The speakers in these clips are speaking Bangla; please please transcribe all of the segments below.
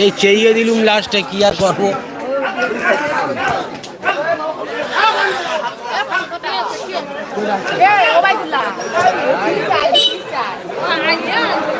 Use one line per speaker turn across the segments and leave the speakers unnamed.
এই চেয়ে দিলুম লাস্টে কি আর করব?
চাই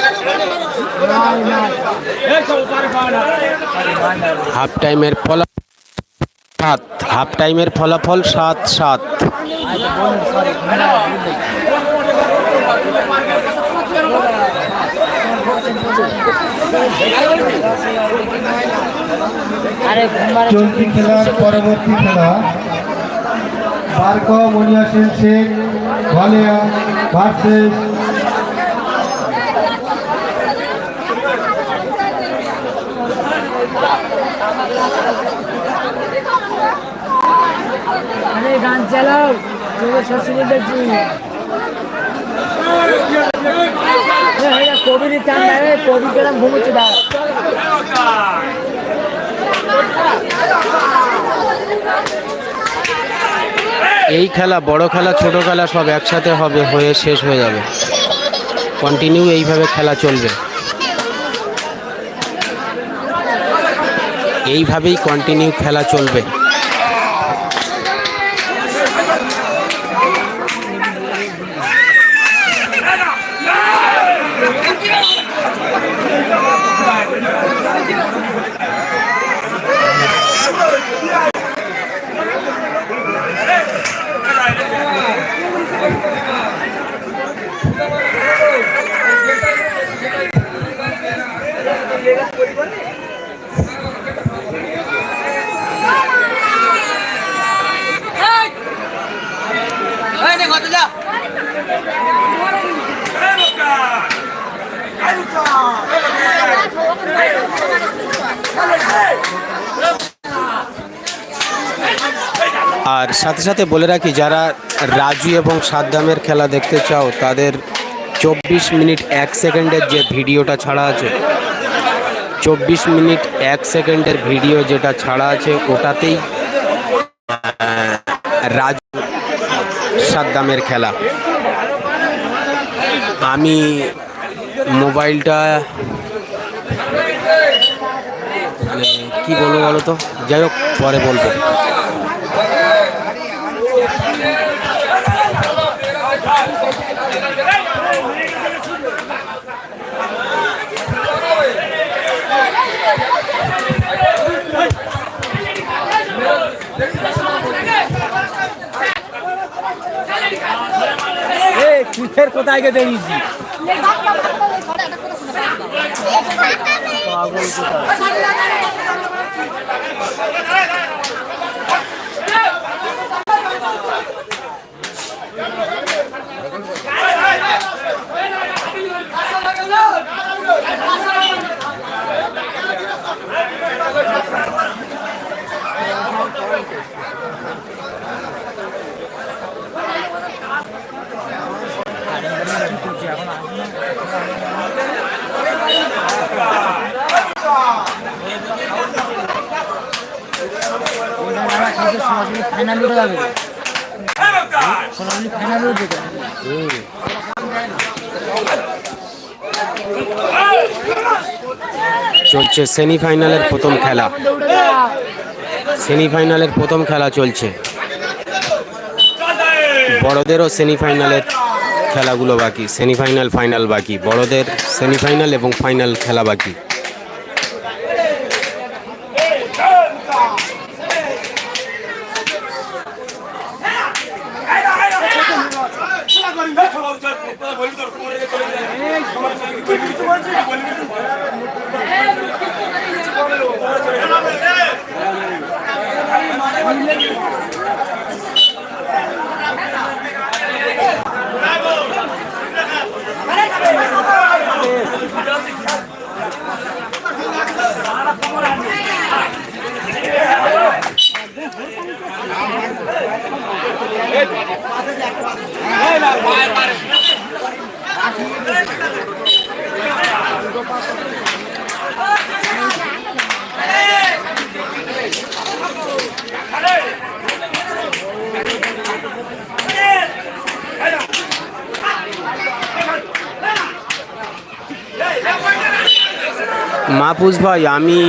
হাফ টাইমের ফলাফল সাত। হাফ টাইমের ফলাফল সাত সাত।
চলতি খেলার পরবর্তী খেলা। বার্ক মনিয়াসিন শেখ ভালিয়া ভার্সেস
গান চালাও। কবির কবি কেরম
এই খেলা, বড় খেলা, ছোট খেলা সব একসাথে হবে, হয়ে শেষ হয়ে যাবে। কন্টিনিউ এইভাবে খেলা চলবে। এইভাবেই কন্টিনিউ খেলা চলবে আর সাথে সাথে বলে রাখি, যারা রাজু এবং সাদ্দামের খেলা দেখতে চাও, তাদের চব্বিশ মিনিট এক সেকেন্ডের যে ভিডিওটা ছাড়া আছে, চব্বিশ মিনিট এক সেকেন্ডের ভিডিও যেটা ছাড়া আছে, ওটাতেই রাজু সাদ্দামের খেলা। আমি মোবাইলটা মানে কি বলব বলো তো যাই হোক, পরে বলব।
ফের কোথায় গিয়ে দাঁড়িয়েছি সোনাঝুরি ফাইনাল যাবে ফাইনাল
চলছে সেমিফাইনালের প্রথম খেলা। সেমিফাইনালের প্রথম খেলা চলছে। বড়দেরও সেমিফাইনালের খেলাগুলো বাকি, সেমিফাইনাল, ফাইনাল বাকি। বড়দের সেমিফাইনাল এবং ফাইনাল খেলা বাকি। মাহফুজ ভাই, আমি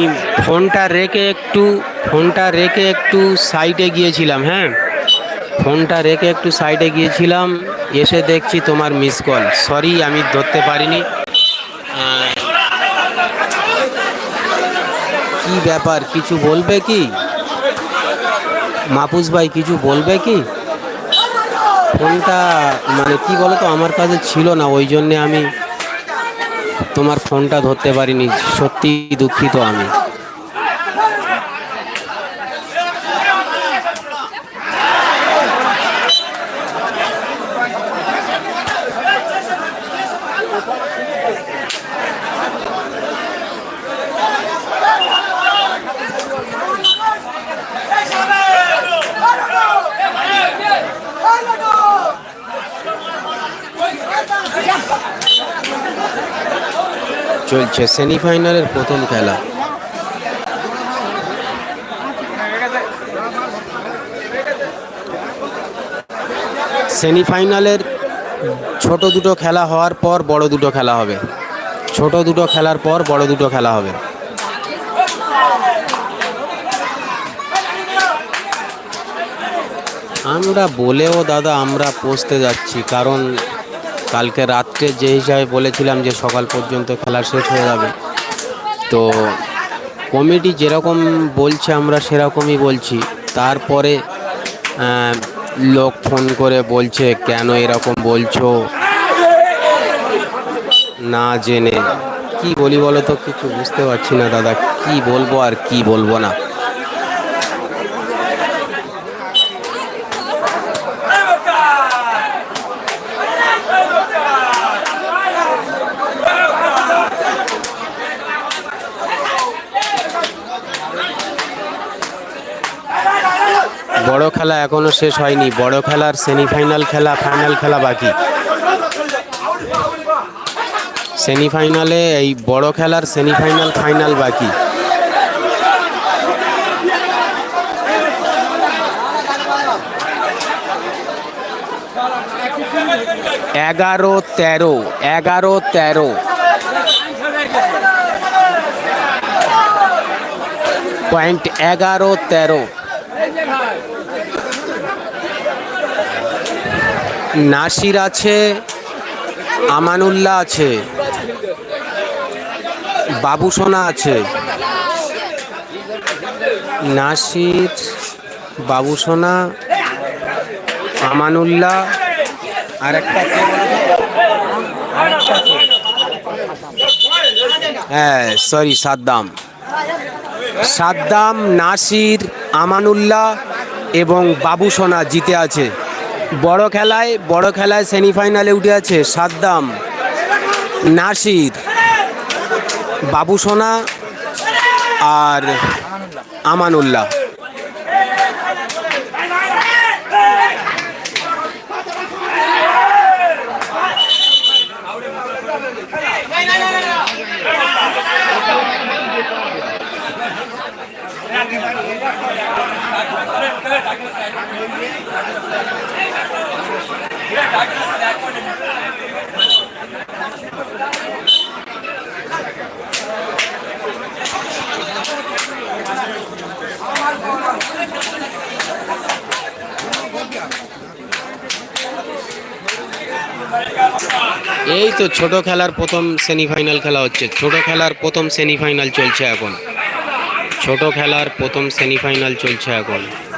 ফোনটা রেখে একটু, ফোনটা রেখে একটু সাইডে গিয়েছিলাম হ্যাঁ? ফোনটা রেখে একটু সাইডে গিয়েছিলাম, এসে দেখছি তোমার মিস কল সরি আমি ধরতে পারিনি। কি ব্যাপার, কিছু বলবে কি? মাহফুজ ভাই, কিছু বলবে কি? ফোনটা মানে কি বলো তো আমার কাছে ছিল না, ওই জন্যে আমি তোমার ফোনটা ধরতে পারিনি সত্যি দুঃখিত আমি। চলছে সেমিফাইনালের প্রথম খেলা। সেমিফাইনালের ছোট দুটো খেলা হওয়ার পর বড় দুটো খেলা হবে। ছোট দুটো খেলার পর বড় দুটো খেলা হবে। আমরা বলেও দাদা আমরা পৌঁছতে যাচ্ছি, কারণ কালকে রাত্রে যে হিসাবে বলেছিলাম যে সকাল পর্যন্ত খেলা শেষ হয়ে যাবে। তো কমিটি যেরকম বলছে আমরা সেরকমই বলছি। তারপরে লোক ফোন করে বলছে, কেন এরকম বলছো? না জেনে। কি বলি বলো তো, কিছু বুঝতে পারছি না দাদা, কি বলব আর কি বলব না। বড় খেলা এখনও শেষ হয়নি। বড় খেলার সেমিফাইনাল খেলা, ফাইনাল খেলা বাকি। সেমিফাইনালে এই বড় খেলার সেমিফাইনাল, ফাইনাল বাকি। এগারো তেরো এগারো তেরো। পয়েন্ট এগারো তেরো। নাসির আছে, আমানুল্লাহ আছে, বাবুসোনা আছে। নাসির, বাবুসোনা, আমানুল্লাহ আর একটা? হ্যাঁ সরি সাদ্দাম। সাদ্দাম, নাসির, আমানুল্লাহ এবং বাবুসোনা জিতে আছে। বড় খেলায় বড় খেলায় সেমিফাইনালে উঠে আছে সাদ্দাম নাসির বাবুসোনা আর আমানুল্লাহ। এই তো ছোট খেলার প্রথম সেমিফাইনাল খেলা হচ্ছে। ছোট খেলার প্রথম সেমিফাইনাল চলছে এখন। ছোট খেলার প্রথম সেমিফাইনাল চলছে এখন।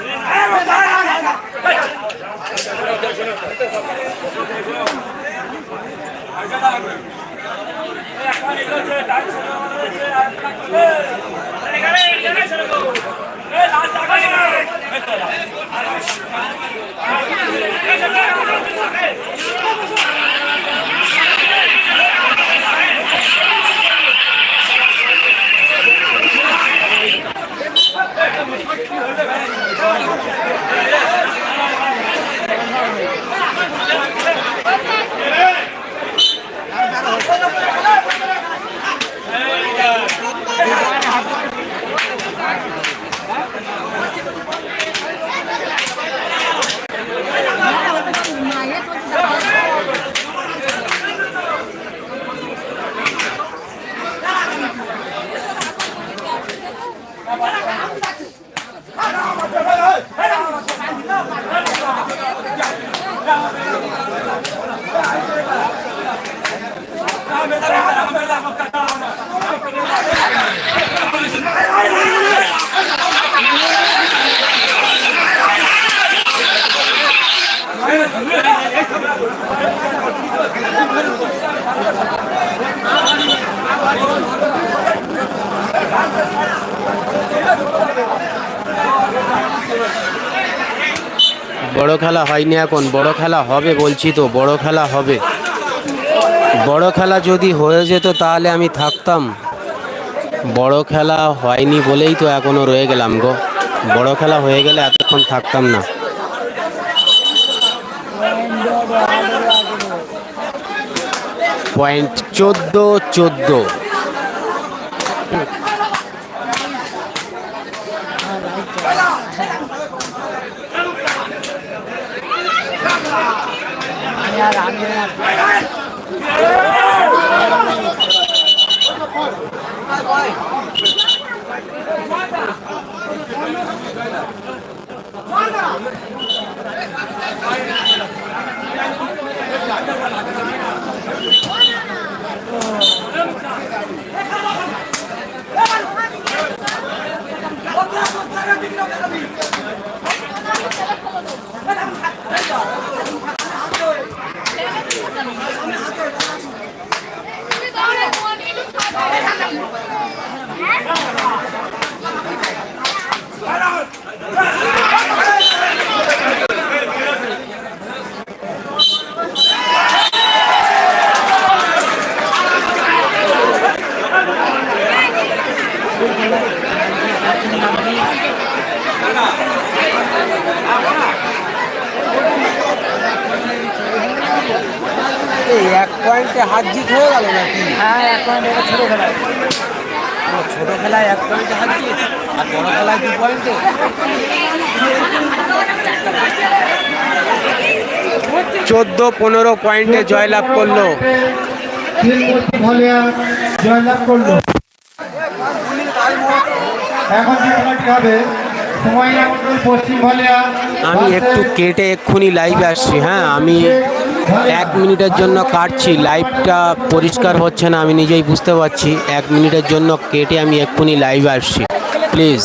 বড় খেলা হয়নি এখন বড় খেলা হবে বলছি তো বড় খেলা হবে। বড় খেলা যদি হয়ে যেত তাহলে আমি থাকতাম। বড় খেলা হয়নি বলেই তো এখনও রয়ে গেলাম গো। বড় খেলা হয়ে গেলে এতক্ষণ থাকতাম না। পয়েন্ট চোদ্দ চোদ্দ।
আমি
এই এক পয়েন্টে হাত জিত হয়ে গেল নাকি?
হ্যাঁ এটা ছোট খেলা
ছোট খেলায় এক পয়েন্টে হাত জিত আর বড় খেলায় দু পয়েন্টে চোদ্দ পনেরো পয়েন্টে জয়লাভ করল।
জয়লাভ করল এখন হবে সময় মন্ডল পশ্চিম ভলিয়া
আমি একটু কেটে এক্ষুনি লাইভে আসছি হ্যাঁ আমি এক মিনিটের জন্য কাটছি। লাইভটা পরিষ্কার হচ্ছে না, আমি নিজেই বুঝতে পারছি। এক মিনিটের জন্য কেটে আমি এক্ষুনি লাইভ আসছি। প্লিজ